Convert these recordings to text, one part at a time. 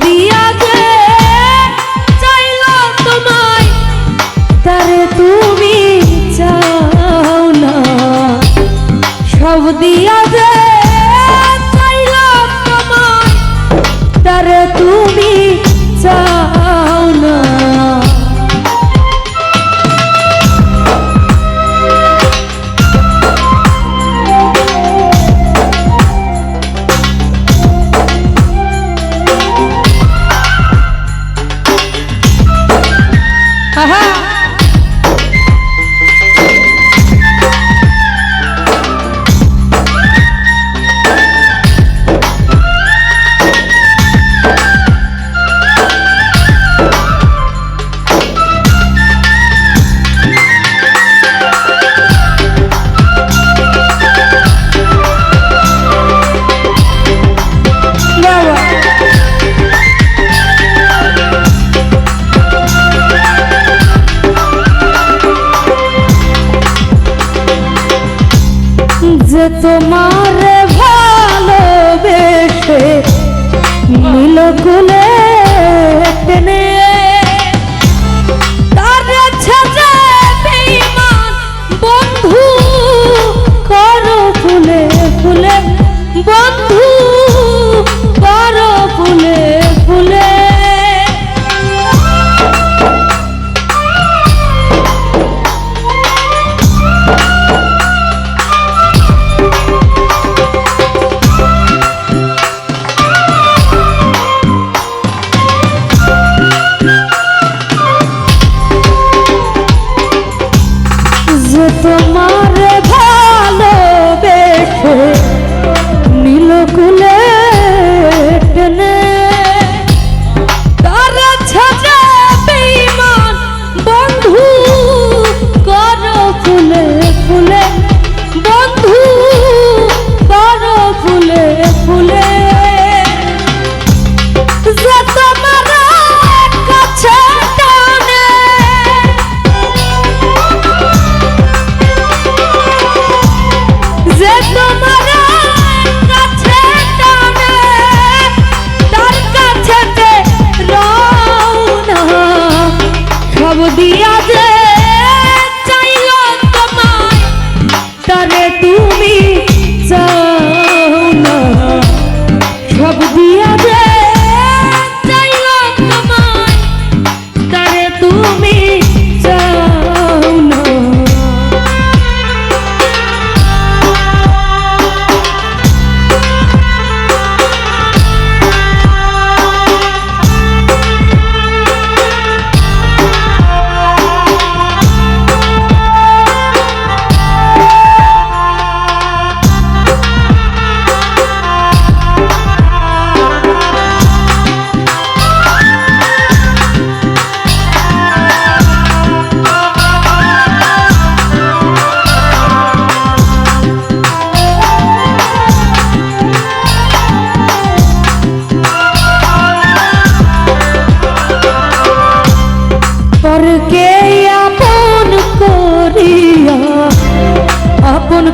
সব তোমার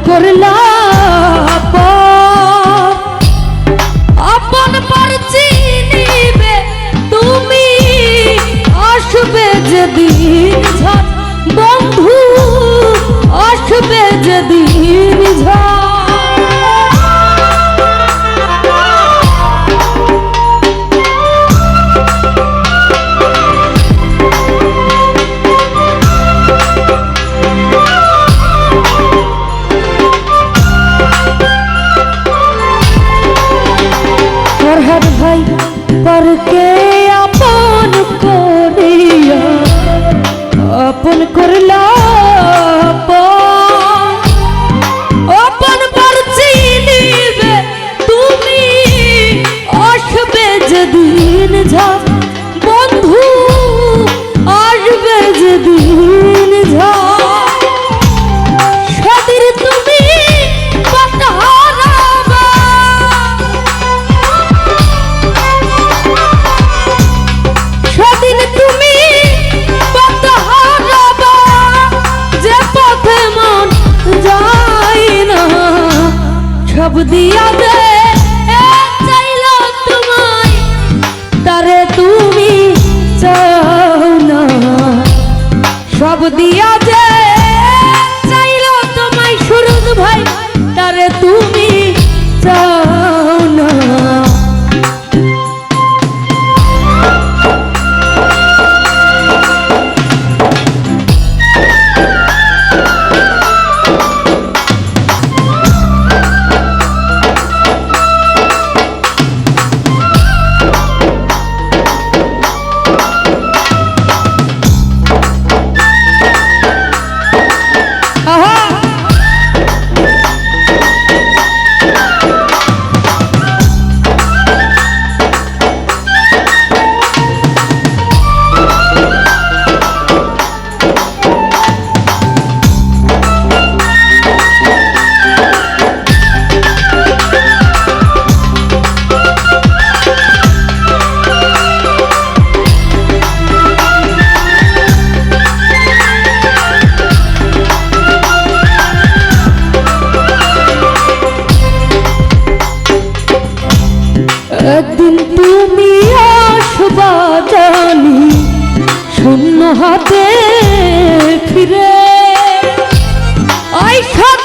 করলা পরকে আপন করিয়া আপন করলা সব দিয়া দে তারে তুমি চাও না। সব দিয়া একদিন তুমি আসবা জানি শূন্য হাতে ফিরে। আইসা